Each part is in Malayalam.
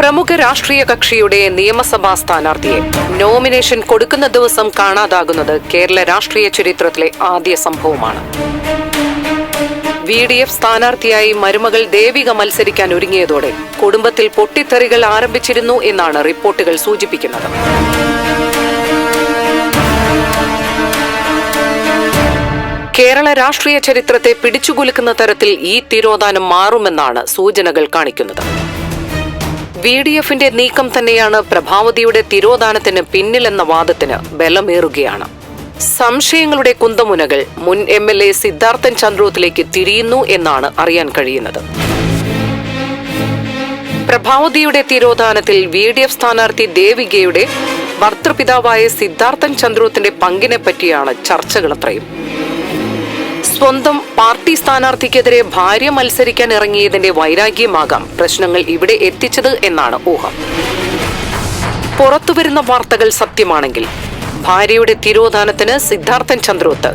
പ്രമുഖ രാഷ്ട്രീയ കക്ഷിയുടെ നിയമസഭാ സ്ഥാനാർത്ഥിയെ നോമിനേഷൻ കൊടുക്കുന്ന ദിവസം കാണാതാകുന്നത് കേരള രാഷ്ട്രീയ ചരിത്രത്തിലെ ആദ്യ സംഭവമാണ്. വി ഡി എഫ് സ്ഥാനാർത്ഥിയായി മരുമകൾ ദേവിക മത്സരിക്കാൻ ഒരുങ്ങിയതോടെ കുടുംബത്തിൽ പൊട്ടിത്തെറികൾ ആരംഭിച്ചിരുന്നു എന്നാണ് റിപ്പോർട്ടുകൾ സൂചിപ്പിക്കുന്നത്. കേരള രാഷ്ട്രീയ ചരിത്രത്തെ പിടിച്ചുകുലുക്കുന്ന തരത്തിൽ ഈ തിരോധാനം മാറുമെന്നാണ് സൂചനകൾ കാണിക്കുന്നത്. വി ഡി എഫിന്റെ നീക്കം തന്നെയാണ് പ്രഭാവതിയുടെ തിരോധാനത്തിന് പിന്നിലെന്ന വാദത്തിന് ബലമേറുകയാണ്. സംശയങ്ങളുടെ കുന്തമുനകൾ മുൻ എം എൽ എ സിദ്ധാർത്ഥൻ ചന്ദ്രോത്തിലേക്ക് തിരിയുന്നു എന്നാണ് അറിയാൻ കഴിയുന്നത്. പ്രഭാവതിയുടെ തിരോധാനത്തിൽ വി ഡി എഫ് സ്ഥാനാർത്ഥി ദേവികയുടെ ഭർത്തൃപിതാവായ സിദ്ധാർത്ഥൻ ചന്ദ്രോത്തിന്റെ പങ്കിനെ പറ്റിയാണ് ചർച്ചകളത്രയും സ്വന്തം പാർട്ടി സ്ഥാനാർത്ഥിക്കെതിരെ ഭാര്യ മത്സരിക്കാൻ ഇറങ്ങിയതിന്റെ വൈരാഗ്യമാകാം. പ്രശ്നങ്ങൾ ഇവിടെ എത്തിച്ചത് എന്നാണ് ഊഹം. പുറത്തുവരുന്ന വാർത്തകൾ സത്യമാണെങ്കിൽ ഭാര്യയുടെ തിരോധാനത്തിന് സിദ്ധാർത്ഥൻ ചന്ദ്രോത്ത്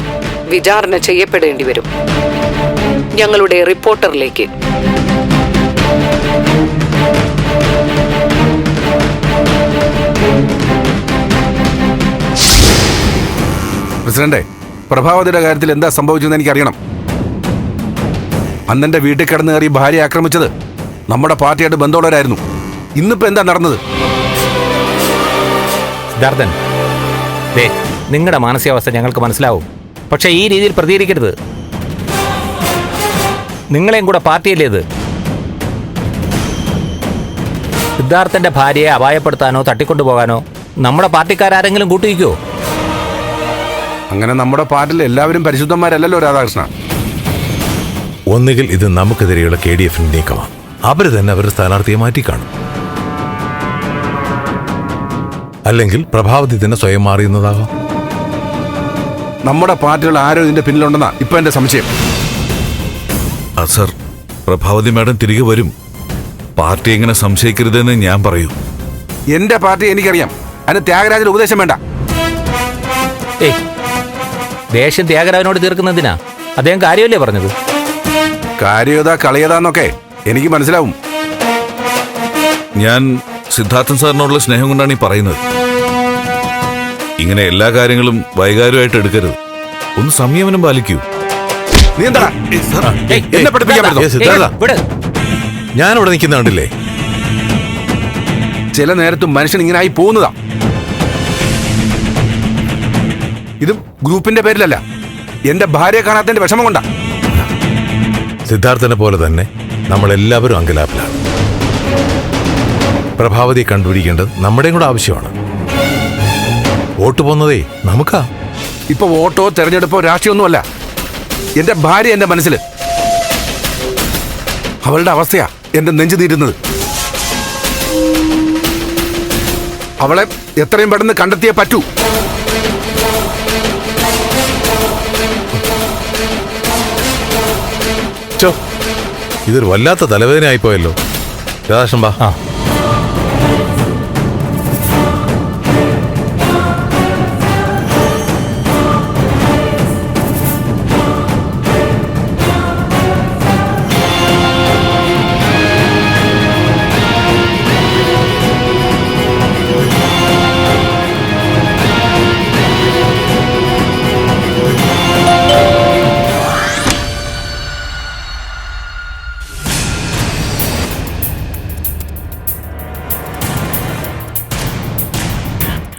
വിചാരണ ചെയ്യപ്പെടേണ്ടി വരും. ഞങ്ങളുടെ റിപ്പോർട്ടറിലേക്ക്. പ്രസിഡന്റെ പ്രഭാവതിയുടെ കാര്യത്തിൽ എന്താ സംഭവിച്ചതെന്ന് എനിക്കറിയണം. അന്നെന്റെ വീട്ടിൽ കിടന്ന് കയറി ഭാര്യ ആക്രമിച്ചത് നമ്മുടെ പാർട്ടിയായിട്ട് ബന്ധമുള്ളവരായിരുന്നു. ഇന്നിപ്പോ എന്താ നടന്നത്? നിങ്ങളുടെ മാനസികാവസ്ഥ ഞങ്ങൾക്ക് മനസ്സിലാവും. പക്ഷെ ഈ രീതിയിൽ പ്രതികരിക്കരുത്. നിങ്ങളെയും കൂടെ പാർട്ടിയല്ലേ ഇത്? സിദ്ധാർത്ഥന്റെ ഭാര്യയെ അപായപ്പെടുത്താനോ തട്ടിക്കൊണ്ടുപോകാനോ നമ്മുടെ പാർട്ടിക്കാരെങ്കിലും കൂട്ടിവയ്ക്കുമോ അങ്ങനെ നമ്മുടെ പാർട്ടിയിൽ എല്ലാവരും പരിശുദ്ധന്മാരല്ലല്ലോ രാധാകൃഷ്ണ. ഒന്നുകിൽ ഇത് നമുക്കെതിരെയുള്ള കെ ഡി എഫിന്റെ നീക്കമാണ് അവർ തന്നെ അവരുടെ സ്ഥാനാർത്ഥിയെ മാറ്റിക്കാണും. അല്ലെങ്കിൽ പ്രഭാവതി തന്നെ സ്വയം മാറിയുന്നതാകാം. നമ്മുടെ പാർട്ടികൾ ആരോ ഇതിന്റെ പിന്നിലുണ്ടെന്നാ ഇപ്പൊ എന്റെ സംശയം. സർ. പ്രഭാവതി മാഡം തിരികെ വരും. പാർട്ടി എങ്ങനെ സംശയിക്കരുതെന്ന് ഞാൻ പറയൂ. എന്റെ പാർട്ടി എനിക്കറിയാം. അതിന് ത്യാഗരാജന് ഉപദേശം വേണ്ട. ഏയ് ദേഷ്യം ത്യാഗരാജനോട് തീർക്കുന്നതിനാ? അദ്ദേഹം കാര്യമല്ലേ പറഞ്ഞത്? കാര്യതാ കളിയതാന്നൊക്കെ എനിക്ക് മനസ്സിലാവും. ഞാൻ സിദ്ധാർത്ഥൻ സാറിനോടുള്ള സ്നേഹം കൊണ്ടാണ് ഈ പറയുന്നത്. ഇങ്ങനെ എല്ലാ കാര്യങ്ങളും വൈകാരികമായിട്ട് എടുക്കരുത്. ഒന്ന് സംയമനം പാലിക്കൂ. നീ എന്താ? ഏയ്, എന്നെ പഠിപ്പിക്കാൻ. പറ്റുന്നോ? ഞാനിവിടെ നിൽക്കുന്ന കണ്ടില്ലേ ചില നേരത്തും മനുഷ്യൻ ഇങ്ങനെ ആയി പോകുന്നതാ. ഇത് ഗ്രൂപ്പിന്റെ പേരിലല്ല. എന്റെ ഭാര്യയെ കാണാത്തതിന്റെ വിഷമം കൊണ്ടാ. സിദ്ധാർത്ഥനെ പോലെ തന്നെ നമ്മൾ എല്ലാവരും അങ്കലാപ്പിലാണ്. പ്രഭാവതിയെ കണ്ടുപിടിക്കേണ്ടത് നമ്മുടെയും കൂടെ ആവശ്യമാണ്. വോട്ട് പോകുന്നതേ നമുക്കാ. ഇപ്പൊ വോട്ടോ തെരഞ്ഞെടുപ്പോ രാഷ്ട്രീയമൊന്നുമല്ല. എന്റെ ഭാര്യ എന്റെ മനസ്സിൽ അവളുടെ അവസ്ഥയാ എന്റെ നെഞ്ചു തീരുന്നത്. അവളെ എത്രയും പെട്ടെന്ന് കണ്ടെത്തിയേ പറ്റൂ. ഇതൊരു വല്ലാത്ത തലവേദന ആയിപ്പോയല്ലോ രാധാകൃഷ്ണൻ ബാ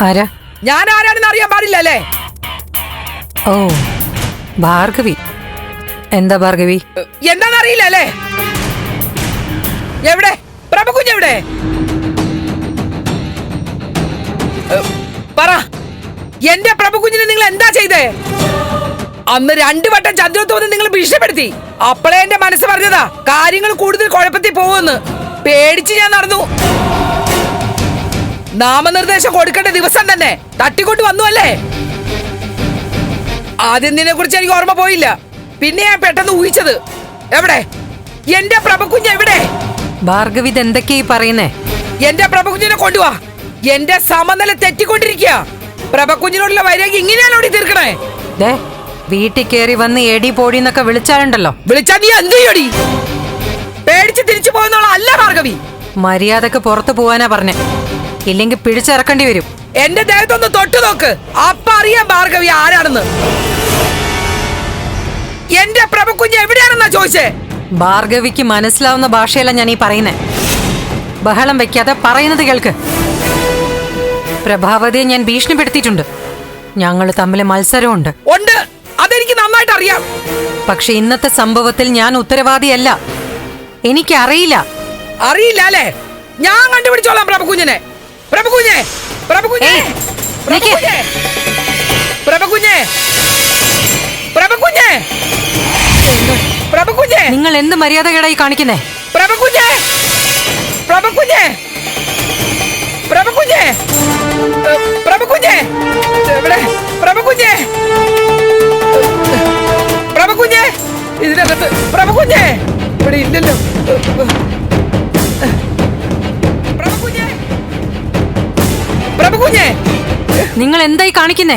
ആരാ? ഞാൻ ആരാണെന്ന് അറിയാൻ പാടില്ല അല്ലേ? ഓ ഭാർഗവി. എന്താ ഭാർഗവി? എന്താണെന്ന് അറിയില്ല അല്ലേ? എവിടെ? പ്രഭകുഞ്ഞ് എവിടെ പറ. എന്റെ പ്രഭകുഞ്ഞിനെ നിങ്ങൾ എന്താ ചെയ്തേ? അന്ന് രണ്ടു വട്ടം ചന്ദ്രത്ത് വന്ന് നിങ്ങൾ ഭീഷണിപ്പെടുത്തി. അപ്പോഴേ എന്റെ മനസ്സ് പറഞ്ഞതാ. കാര്യങ്ങൾ കൂടുതൽ കുഴപ്പത്തിൽ പോകുമെന്ന്. പേടിച്ച് ഞാൻ നടന്നു. നാമനിർദ്ദേശം കൊടുക്കേണ്ട ദിവസം തന്നെ. തട്ടിക്കൊണ്ട് വന്നു അല്ലേ? ആദ്യം നിന്നെ കുറിച്ച് എനിക്ക് ഓർമ്മ പോയില്ല. പിന്നെ ഞാൻ പെട്ടെന്ന് ഊഹിച്ചത്. എവിടെ? എന്റെ പ്രഭകുഞ്ഞ് എവിടെ? ഭാർഗവി എന്തൊക്കെയാ പറയുന്നേ? എന്റെ പ്രഭകുഞ്ഞിനെ കൊണ്ടുവാ. എന്റെ സമനില തെറ്റിക്കൊണ്ടിരിക്കുക. പ്രഭകുഞ്ഞിനോടുള്ള വൈരാഗ്യം ഇങ്ങനെയാണോ തീർക്കണേ? ദേ വീട്ടിൽ കയറി വന്ന് എടി പോടി എന്നൊക്കെ വിളിച്ചാലുണ്ടല്ലോ. വിളിച്ചാ നീ എന്ത് ചെയ്യടി? പേടിച്ച് തിരിച്ചു പോകുന്നുള്ള അല്ല ഭാർഗവി. മര്യാദയ്ക്ക് പുറത്തു പോവാനാ പറഞ്ഞെ. ഇല്ലെങ്കിൽ പിടിച്ചിറക്കേണ്ടി വരും. എന്റെ ദേഹത്തൊന്ന് തൊട്ടു നോക്ക്. അപ്പ അറിയാം ഭാർഗവി ആരാണെന്ന്. എന്റെ പ്രഭുക്കുഞ്ഞ് എവിടെയാണെന്നാ ചോദിച്ചേ? ഭാർഗവിക്ക് മനസ്സിലാവുന്ന ഭാഷയല്ല ഞാൻ ഈ പറയുന്നത് ബഹളം വെക്കാതെ പറയുന്നത് കേൾക്ക്. പ്രഭാവതിയെ ഞാൻ ഭീഷണിപ്പെടുത്തിയിട്ടുണ്ട്. ഞങ്ങൾ തമ്മിൽ മത്സരമുണ്ട്. ഉണ്ട്. അതെനിക്ക് നന്നായിട്ട് അറിയാം. പക്ഷെ ഇന്നത്തെ സംഭവത്തിൽ ഞാൻ ഉത്തരവാദിയല്ല. എനിക്കറിയില്ല. അറിയില്ല അല്ലേ? ഞാൻ കണ്ടുപിടിച്ചോളാം പ്രഭുക്കുഞ്ഞിനെ. ഏയ്, നിക്ക്. പ്രഭുക്കുഞ്ഞെ പ്രഭുക്കുഞ്ഞെ പ്രഭുക്കുഞ്ഞെ പ്രഭുക്കുഞ്ഞെ നിങ്ങൾ എന്ത് മര്യാദകേടായി കാണിക്കുന്നേ? പ്രഭുക്കുഞ്ഞെ പ്രഭുക്കുഞ്ഞെ ഏ, പ്രഭുക്കുഞ്ഞെ എവിടെ? പ്രഭുക്കുഞ്ഞെ പ്രഭുക്കുഞ്ഞെ ഇതിനകത്ത്. പ്രഭുക്കുഞ്ഞെ ഇവിടെ ഇല്ലല്ലോ. നിങ്ങൾ എന്തായി കാണിക്കുന്നേ?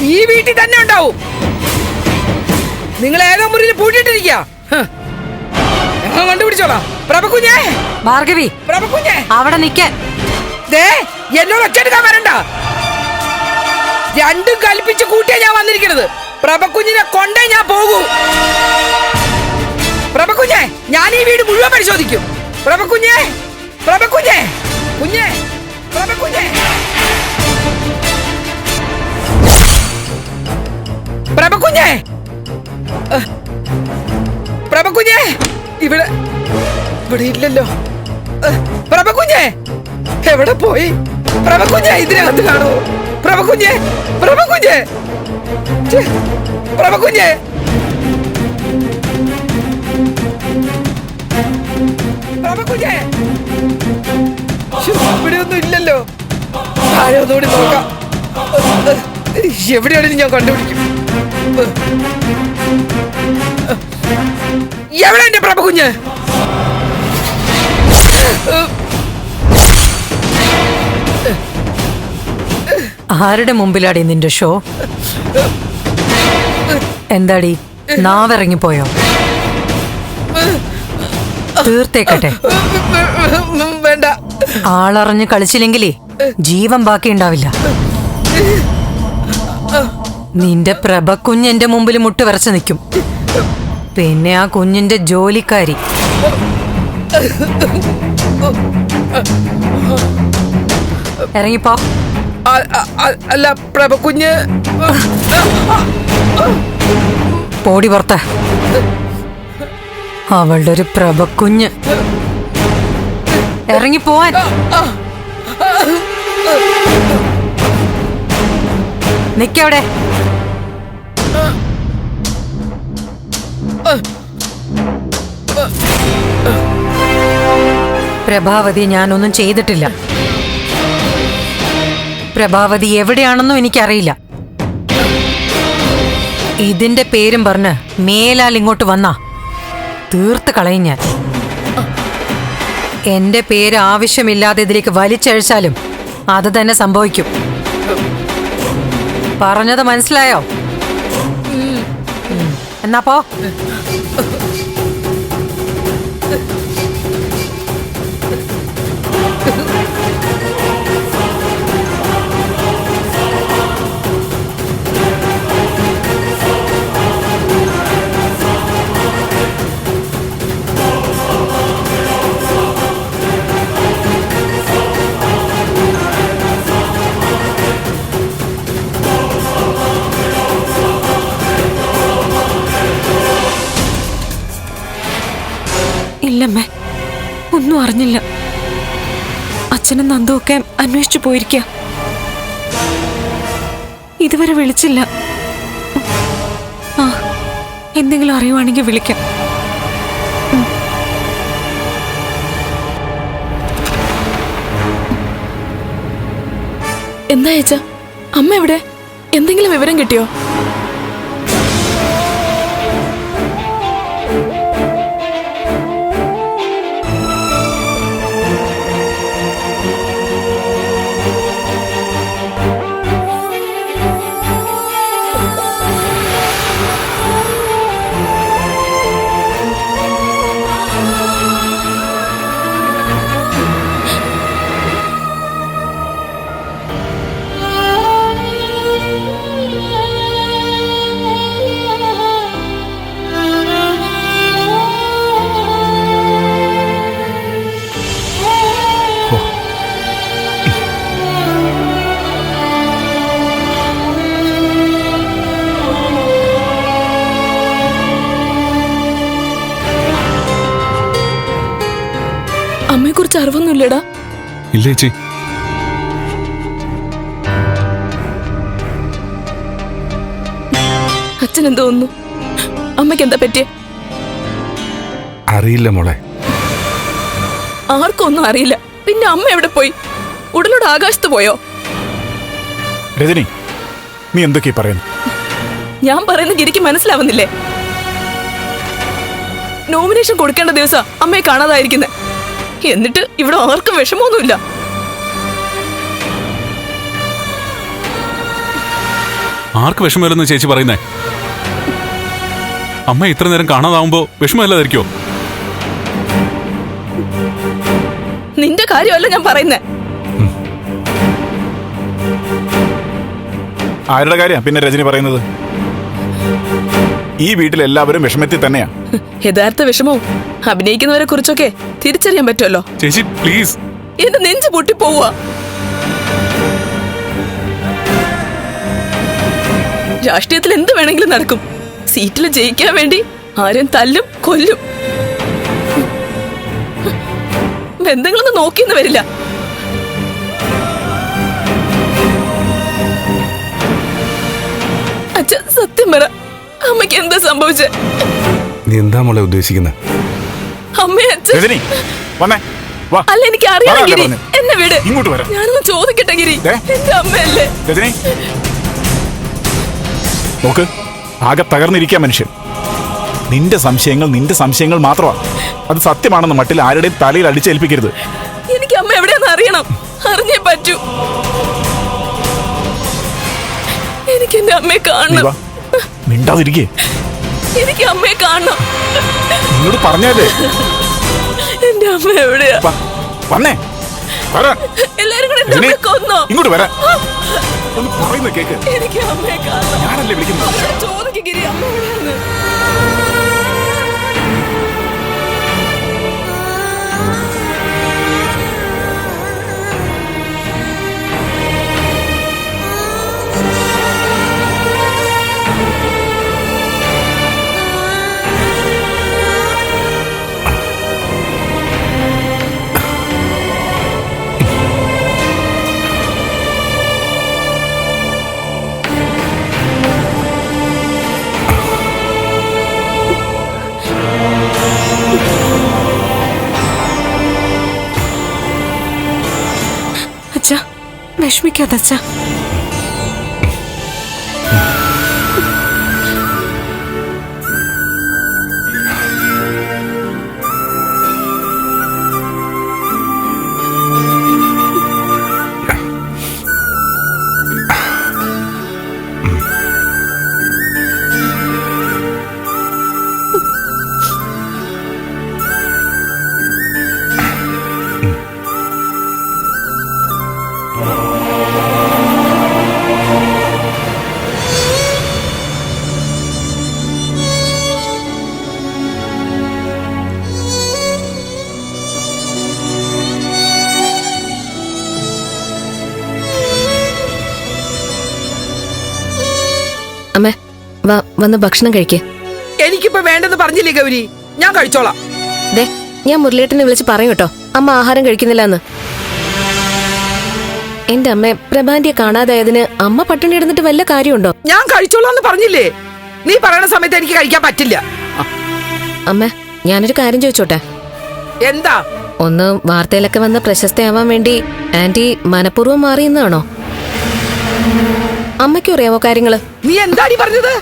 ഈ വീട്ടിൽ തന്നെ ഉണ്ടാവും. നിങ്ങൾ ഏതോ മുറിയിൽ പൂട്ടിയിട്ടിരിക്കുക ഞങ്ങൾ കണ്ടുപിടിച്ചോളാം. പ്രഭുക്കുഞ്ഞെ. ഭാർഗവി പ്രഭുക്കുഞ്ഞെ. അവിടെ നിൽക്കാൻ ദേ എന്നോട് ഒച്ചെടുക്കാൻ വരണ്ട. രണ്ടും കൽപ്പിച്ച് കൂട്ടിയാ ഞാൻ വന്നിരിക്കുന്നത് പ്രഭക്കുഞ്ഞിനെ കൊണ്ടേ ഞാൻ പോകൂ. പ്രഭക്കുഞ്ഞെ ഞാൻ ഈ വീട് മുഴുവൻ പരിശോധിക്കും. പ്രഭക്കുഞ്ഞെ പ്രഭക്കുഞ്ഞെ കുഞ്ഞെ പ്രഭക്കുഞ്ഞെ. പ്രഭക്കുഞ്ഞെ പ്രഭകുഞ്ഞേ ഇവിടെ ഇവിടെ ഇല്ലല്ലോ. അഹ്. എവിടെ പോയി? പ്രഭകുഞ്ഞേ ഇതിനകത്ത് കാണൂ? പ്രഭകുഞ്ഞേ പ്രഭകുഞ്ഞേ പ്രഭകുഞ്ഞേ ശ്ശോ, ഇവിടെ ഒന്നും ഇല്ലല്ലോ. താഴെ ഒന്നുകൂടി നോക്കാം. എവിടെയാണെങ്കിലും ഞാൻ കണ്ടുപിടിക്കും. എവിടെ എന്റെ പ്രഭകുഞ്ഞ്? ആരുടെ മുമ്പിലാടി നിന്റെ ഷോ? എന്താടി നാവിറങ്ങിപ്പോയോ? തീർത്തേക്കട്ടെ. വേണ്ട. ആളറിഞ്ഞ് കളിച്ചില്ലെങ്കിലേ ജീവൻ ബാക്കി ഉണ്ടാവില്ല നിന്റെ പ്രഭ കുഞ്ഞ് എന്റെ മുമ്പിൽ മുട്ട് വിറച്ച് നിൽക്കും. പിന്നെ ആ കുഞ്ഞിന്റെ ജോലിക്കാരി. ഇറങ്ങിപ്പോ. അല്ല പ്രഭ കുഞ്ഞ്. പോടി പുറത്ത്. അവളുടെ ഒരു പ്രഭക്കുഞ്ഞ് ഇറങ്ങിപ്പോവാൻ നിക്കവിടെ പ്രഭാവതി ഞാനൊന്നും ചെയ്തിട്ടില്ല. പ്രഭാവതി എവിടെയാണെന്നും എനിക്കറിയില്ല. ഇതിന്റെ പേരും പറഞ്ഞ് മേലാൽ ഇങ്ങോട്ട് വന്നാ. തീർത്ത് കളയും ഞാൻ. എന്റെ പേര് ആവശ്യമില്ലാതെ ഇതിലേക്ക് വലിച്ചഴിച്ചാലും അത് തന്നെ സംഭവിക്കും. പറഞ്ഞത് മനസ്സിലായോ. എന്നാ പോ. ഒന്നും അറിഞ്ഞില്ല. അച്ഛനും നന്ദും ഒക്കെ അന്വേഷിച്ചു പോയിരിക്ക. ഇതുവരെ വിളിച്ചില്ല. ആ എന്തെങ്കിലും അറിയുവാണെങ്കിൽ വിളിക്കാം. എന്താ ചേച്ചാ? അമ്മ എവിടെ? എന്തെങ്കിലും വിവരം കിട്ടിയോ? ഇല്ല ചേച്ചി അച്ഛൻ എന്തോ അമ്മയ്ക്ക് എന്താ പറ്റിയ? അറിയില്ല മോളെ. ആർക്കൊന്നും ഒന്നും അറിയില്ല. പിന്നെ അമ്മ എവിടെ പോയി? ഉടലോട് ആകാശത്ത് പോയോ? രജനി നീ എന്തൊക്കെയാ പറയുന്നു? ഞാൻ പറയുന്ന ഗിരിക്ക് മനസ്സിലാവുന്നില്ലേ? നോമിനേഷൻ കൊടുക്കേണ്ട ദിവസം അമ്മയെ കാണാതായിരിക്കുന്നെ. എന്നിട്ട് ഇവിടെ ആർക്കും വിഷമമൊന്നുമില്ല. ആർക്ക് വിഷമമില്ലെന്ന് ചേച്ചി പറയുന്നേ? അമ്മ ഇത്ര നേരം കാണാതാവുമ്പോ വിഷമമില്ലാതിരിക്കോ നിന്റെ കാര്യമല്ല ഞാൻ പറയുന്നേ. ആരുടെ കാര്യ പിന്നെ രജനി പറയുന്നത്? ഈ വീട്ടിൽ എല്ലാവരും വിഷമത്തിൽ തന്നെയാ. യഥാർത്ഥ വിഷമവും അഭിനയിക്കുന്നവരെ കുറിച്ചൊക്കെ തിരിച്ചറിയാൻ പറ്റുമല്ലോ. ചേച്ചി പ്ലീസ് എന്റെ നെഞ്ചു പൊട്ടിപ്പോവുക രാഷ്ട്രീയത്തിൽ എന്ത് വേണമെങ്കിലും നടക്കും. സീറ്റിൽ ജയിക്കാൻ വേണ്ടി ആരും തല്ലും കൊല്ലും. ബന്ധങ്ങളൊന്നും നോക്കിയെന്ന് വരില്ല. അച്ഛൻ സത്യം പറ അമ്മയ്ക്ക് എന്താ സംഭവിച്ചേ? നീ എന്താ മോളെ ഉദ്ദേശിക്കുന്നത് അമ്മേ അച്ഛൻ വന്നേ അല്ല എനിക്ക് അറിയാം ഗിരി. എന്നെ വിട്. ഇങ്ങോട്ട് വരാം. ഞാനൊന്ന് ചോദിക്കട്ടെ ഗിരി. എന്റെ അമ്മയല്ലേ? നോക്ക് ആകെ തകർന്നിരിക്കുക മനുഷ്യൻ. നിന്റെ സംശയങ്ങൾ നിന്റെ സംശയങ്ങൾ മാത്രമാണ് അത് സത്യമാണെന്ന് മട്ടിൽ ആരുടെയും തലയിൽ അടിച്ചേൽപ്പിക്കരുത്. എനിക്ക് അമ്മ എവിടെയാന്ന് അറിയണം. അറിഞ്ഞേ പറ്റൂ. എനിക്ക് എന്റെ അമ്മയെ കാണണം. മിണ്ടാതിരിക്കേ. എനിക്ക് അമ്മയെ കാണണം. നിന്നോട് പറഞ്ഞാലേ. എന്റെ അമ്മ എവിടെയാ? വന്നേ. വരാൻ എല്ലാരും കൂടെ കൊന്നോ. ഇങ്ങോട്ട് വരാൻ ഒന്ന് പറയുന്ന കേക്ക്. എനിക്ക് അമ്മയെ കാണണം. ഞാനല്ലേ വിളിക്കുന്നത്? ചോദിക്കുക അമ്മ വിഷമിക്കാതെ വന്ന് ഭക്ഷണം കഴിക്കേ. എനിക്കിപ്പോ വേണ്ടെന്ന് പറഞ്ഞില്ലേ ഗൗരി? ഞാൻ കഴിച്ചോളാം. ദേ ഞാൻ മുരളിയേട്ടനെ വിളിച്ച് പറയും കേട്ടോ. അമ്മ ആഹാരം കഴിക്കുന്നില്ല എന്ന് എന്റെ അമ്മ പ്രഭാന്റിയെ കാണാതായതിന് അമ്മ പട്ടിണി ഇടുന്നിട്ട് വല്ല കാര്യമുണ്ടോ? ഞാൻ കഴിച്ചോളാം പറഞ്ഞില്ലേ? നീ പറയുന്ന സമയത്ത് എനിക്ക് കഴിക്കാൻ പറ്റില്ല. അമ്മ ഞാനൊരു കാര്യം ചോദിച്ചോട്ടെ? എന്താ? ഒന്ന് വാർത്തയിലൊക്കെ വന്ന പ്രശസ്തയാവാൻ വേണ്ടി ആന്റി മനഃപൂർവം മാറിയെന്നാണോ? അമ്മയ്ക്കും അറിയാമോ കാര്യങ്ങൾ? നീ എന്താടി പറഞ്ഞത്?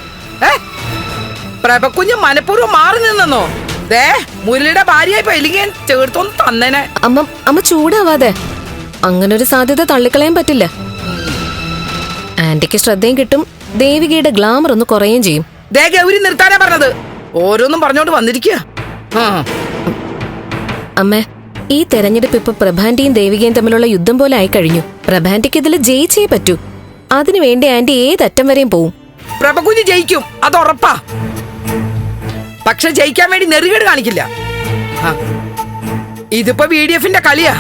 പ്രഭക്കുഞ്ഞ് മനഃപൂർവം മാറി നിന്നോ? ദേ മുരളിയുടെ ഭാര്യയായി ഞാൻ ചേർത്തൊന്ന് തന്നേനെ. അമ്മ അമ്മ ചൂടാവാതെ. അങ്ങനെ ഒരു സാധ്യത തള്ളിക്കളയാൻ പറ്റില്ല. ആന്റിക്ക് ശ്രദ്ധയും കിട്ടും. ദേവികയുടെ ഗ്ലാമർ ഒന്ന് കുറയുകയും ചെയ്യും. ദേ ഗൗരി നിർത്താനാ പറഞ്ഞത്. ഓരോന്നും പറഞ്ഞോണ്ട് വന്നിരിക്കുക അമ്മേ ഈ തെരഞ്ഞെടുപ്പ് ഇപ്പൊ പ്രഭാന്റിയും ദേവികയും തമ്മിലുള്ള യുദ്ധം പോലെ ആയി കഴിഞ്ഞു. പ്രഭാന്റിക്ക് ഇതിൽ ജയിച്ചേ പറ്റൂ. അതിനുവേണ്ടി ആന്റി ഏതറ്റം വരെയും പോവും. പ്രഭകുഞ്ഞ് ജയിക്കും. അത് ഉറപ്പാ. പക്ഷെ ജയിക്കാൻ വേണ്ടി നെറുകേട് കാണിക്കില്ല. ഇതിപ്പോ വി ഡി എഫിന്റെ കളിയാ.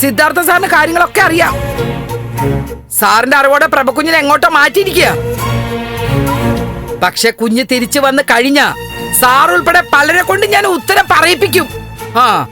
സിദ്ധാർത്ഥ സാറിന് കാര്യങ്ങളൊക്കെ അറിയാം. സാറിന്റെ അറിവോടെ പ്രഭകുഞ്ഞിനെ എങ്ങോട്ടോ മാറ്റിയിരിക്കുക പക്ഷെ കുഞ്ഞ് തിരിച്ചു വന്ന് കഴിഞ്ഞ സാർ ഉൾപ്പെടെ പലരെ കൊണ്ട് ഞാൻ ഉത്തരം പറയിപ്പിക്കും. ആ.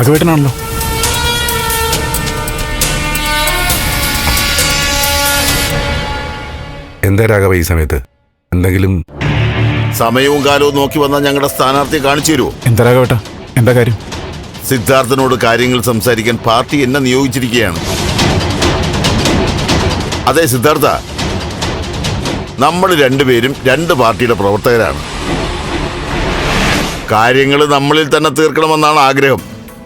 രാഘവേട്ടനാണല്ലോ എന്താ രാഘവ ഈ സമയത്ത്? എന്തെങ്കിലും സമയവും കാലവും നോക്കി വന്നാൽ ഞങ്ങളുടെ സ്ഥാനാർത്ഥിയെ കാണിച്ചു തരുമോ? എന്താ രാഘവേട്ട? എന്താ കാര്യം? സിദ്ധാർത്ഥനോട് കാര്യങ്ങൾ സംസാരിക്കാൻ പാർട്ടി എന്നെ നിയോഗിച്ചിരിക്കുകയാണ്. അതെ സിദ്ധാർത്ഥ. നമ്മൾ രണ്ടുപേരും രണ്ട് പാർട്ടിയുടെ പ്രവർത്തകരാണ്. കാര്യങ്ങൾ നമ്മളിൽ തന്നെ തീർക്കണമെന്നാണ് ആഗ്രഹം.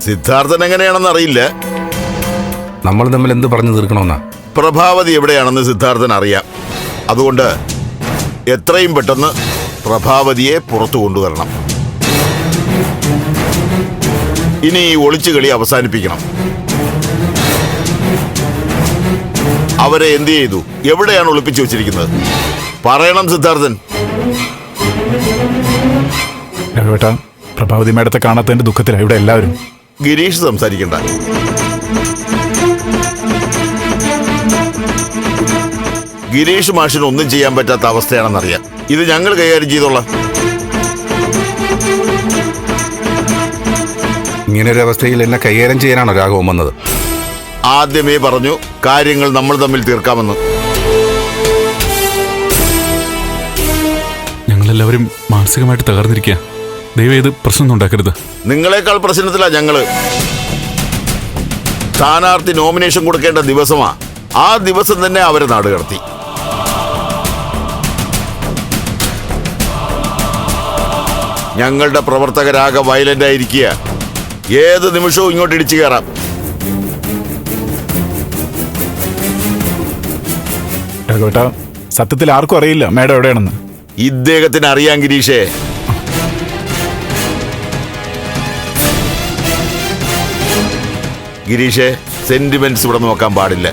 സിദ്ധാർത്ഥൻ എങ്ങനെയാണെന്ന് അറിയില്ല. നമ്മൾ തമ്മിൽ എന്ത് പറഞ്ഞു തീർക്കണമെന്നാ? പ്രഭാവതി എവിടെയാണെന്ന് സിദ്ധാർത്ഥൻ അറിയാം. അതുകൊണ്ട് എത്രയും പെട്ടെന്ന് പ്രഭാവതിയെ പുറത്തു കൊണ്ടുവരണം. ഇനി ഈ ഒളിച്ചുകളി അവസാനിപ്പിക്കണം. അവരെ എന്ത് ചെയ്തു? എവിടെയാണ് ഒളിപ്പിച്ചു വെച്ചിരിക്കുന്നത്? പറയണം സിദ്ധാർത്ഥൻ. രാഘവേട്ട പ്രഭാവതി മേഡത്തെ കാണാത്തതിന്റെ ദുഃഖത്തിലാണ് ഇവിടെ എല്ലാവരും. ഗിരീഷ് സംസാരിക്കണ്ട. ഗിരീഷ് മാഷിന് ഒന്നും ചെയ്യാൻ പറ്റാത്ത അവസ്ഥയാണെന്നറിയാം. ഇത് ഞങ്ങൾ കൈകാര്യം ചെയ്തോളാം. ഇങ്ങനൊരവസ്ഥയിൽ ഒരു അവസ്ഥയിൽ എന്നെ കൈകാര്യം ചെയ്യാനാണോ രാഘവൻ വന്നത്? ആദ്യമേ പറഞ്ഞു കാര്യങ്ങൾ നമ്മൾ തമ്മിൽ തീർക്കാമെന്ന്. ഞങ്ങളെല്ലാവരും മാനസികമായിട്ട് തകർന്നിരിക്കുക ദയവ് ചെയ്ത് പ്രശ്നം ഉണ്ടാക്കരുത്. നിങ്ങളെക്കാൾ പ്രശ്നത്തിലാ ഞങ്ങൾ. സ്ഥാനാർത്ഥി നോമിനേഷൻ കൊടുക്കേണ്ട ദിവസമാ. ആ ദിവസം തന്നെ അവരെ നാട് കടത്തി. ഞങ്ങളുടെ പ്രവർത്തകരാകെ വയലന്റ് ആയിരിക്കുക. ഏത് നിമിഷവും ഇങ്ങോട്ട് ഇടിച്ചു കയറാം. സത്യത്തിൽ ആർക്കും അറിയില്ല മേഡം എവിടെയാണെന്ന്. ഇദ്ദേഹത്തിന് അറിയാം ഗിരീഷേ. ഗിരീഷേ സെന്റിമെന്റ്സ് ഇവിടെ നോക്കാൻ പാടില്ല.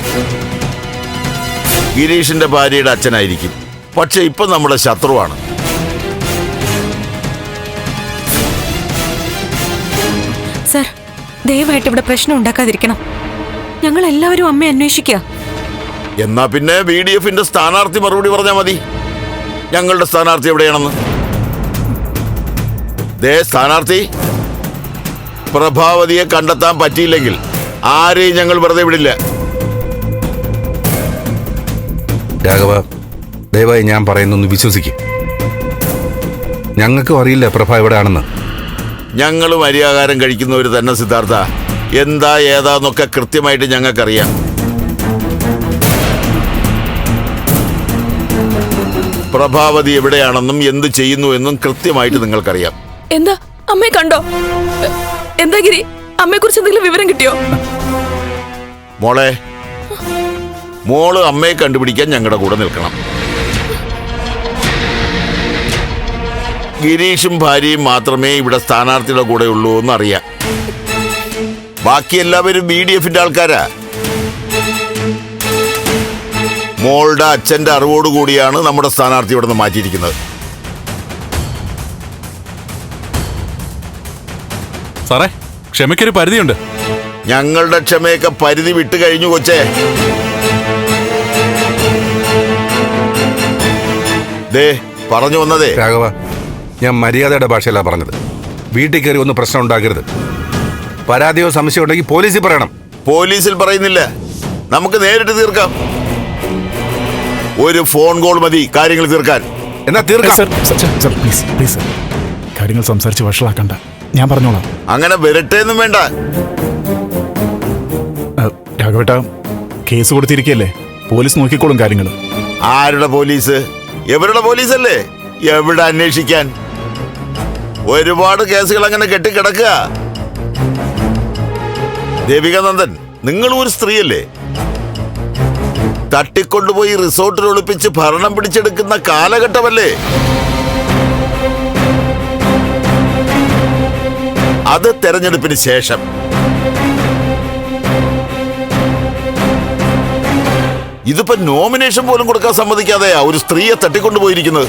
ഗിരീഷിന്റെ ഭാര്യയുടെ അച്ഛനായിരിക്കും. പക്ഷെ ഇപ്പൊ നമ്മുടെ ശത്രുവാണ്. സർ ദയവായിട്ട് ഇവിടെ പ്രശ്നം ഉണ്ടാക്കാതിരിക്കണം. ഞങ്ങൾ എല്ലാവരും അമ്മയെ അന്വേഷിക്കുക. എന്നാ പിന്നെ ബി ഡി എഫിന്റെ സ്ഥാനാർത്ഥി മറുപടി പറഞ്ഞാൽ മതി. ഞങ്ങളുടെ സ്ഥാനാർത്ഥി എവിടെയാണെന്ന്? ദേ സ്ഥാനാർത്ഥി പ്രഭാവതിയെ കണ്ടെത്താൻ പറ്റിയില്ലെങ്കിൽ ആരെയും ഞങ്ങൾ വെറുതെ വിടില്ല. രാഘവ ദയവായി ഞാൻ പറയുന്നൊന്ന് വിശ്വസിക്കും. ഞങ്ങൾക്കും അറിയില്ല പ്രഭ എവിടെയാണെന്ന്. ഞങ്ങളും അരിയാഹാരം കഴിക്കുന്നവർ തന്നെ സിദ്ധാർത്ഥ. എന്താ ഏതാന്നൊക്കെ കൃത്യമായിട്ട് ഞങ്ങൾക്കറിയാം. പ്രഭാവതി എവിടെയാണെന്നും എന്ത് ചെയ്യുന്നു എന്നും കൃത്യമായിട്ട് നിങ്ങൾക്കറിയാം. എന്താ? അമ്മയെ കണ്ടോ? എന്താ ഗിരി? അമ്മയെ കുറിച്ച് എന്തെങ്കിലും വിവരം കിട്ടിയോ? മോളെ മോൾ അമ്മയെ കണ്ടുപിടിക്കാൻ ഞങ്ങളുടെ കൂടെ നിൽക്കണം. ഗിരീഷും ഭാര്യയും മാത്രമേ ഇവിടെ സ്ഥാനാർത്ഥിയുടെ കൂടെ ഉള്ളൂ എന്ന് അറിയാം ബാക്കി എല്ലാവരും ബി ഡി എഫിന്റെ ആൾക്കാരാ. മോളുടെ അച്ഛന്റെ അറിവോടുകൂടിയാണ് നമ്മുടെ സ്ഥാനാർത്ഥി ഇവിടെ നിന്ന് മാറ്റിയിരിക്കുന്നത്. സാറേ ക്ഷമയ്ക്കൊരു പരിധിയുണ്ട്. ഞങ്ങളുടെ ക്ഷമയൊക്കെ പരിധി വിട്ടു കഴിഞ്ഞു കൊച്ചേ. ദേ പറഞ്ഞു വന്നതേ. രാഘവ ഞാൻ മര്യാദയുടെ ഭാഷയല്ല പറഞ്ഞത്. വീട്ടിൽ കയറി ഒന്ന് പ്രശ്നം ഉണ്ടാക്കരുത്. പരാതിയോ സംശയം ഉണ്ടെങ്കിൽ പോലീസിൽ പറയണം. പോലീസിൽ പറയുന്നില്ല. നമുക്ക് നേരിട്ട് തീർക്കാം. ഒരു ഫോൺ കോൾ മതി കാര്യങ്ങൾ തീർക്കാൻ. എന്നാ തീർക്കാം. Sir please please sir. കാര്യങ്ങൾ സംസാരിച്ച് വഷളാക്കണ്ട. ഞാൻ പറഞ്ഞോളാം. അങ്ങനെ വരട്ടെന്നും വേണ്ട. രാഘവേട്ട കേസ് കൊടുത്തിരിക്കല്ലേ? പോലീസ് നോക്കിക്കോളും കാര്യങ്ങൾ. ആരുടെ പോലീസ്? എവരുടെ പോലീസ് അല്ലേ എവിടെ അന്വേഷിക്കാൻ? ഒരുപാട് കേസുകൾ അങ്ങനെ കെട്ടിക്കിടക്കുക. ദേവിക നന്ദൻ നിങ്ങൾ ഒരു സ്ത്രീയല്ലേ? തട്ടിക്കൊണ്ടുപോയി റിസോർട്ടിൽ ഒളിപ്പിച്ച് ഭരണം പിടിച്ചെടുക്കുന്ന കാലഘട്ടമല്ലേ? അത് തെരഞ്ഞെടുപ്പിന് ശേഷം. ഇതിപ്പോ നോമിനേഷൻ പോലും കൊടുക്കാൻ സമ്മതിക്കാതെയാ ഒരു സ്ത്രീയെ തട്ടിക്കൊണ്ടുപോയിരിക്കുന്നത്.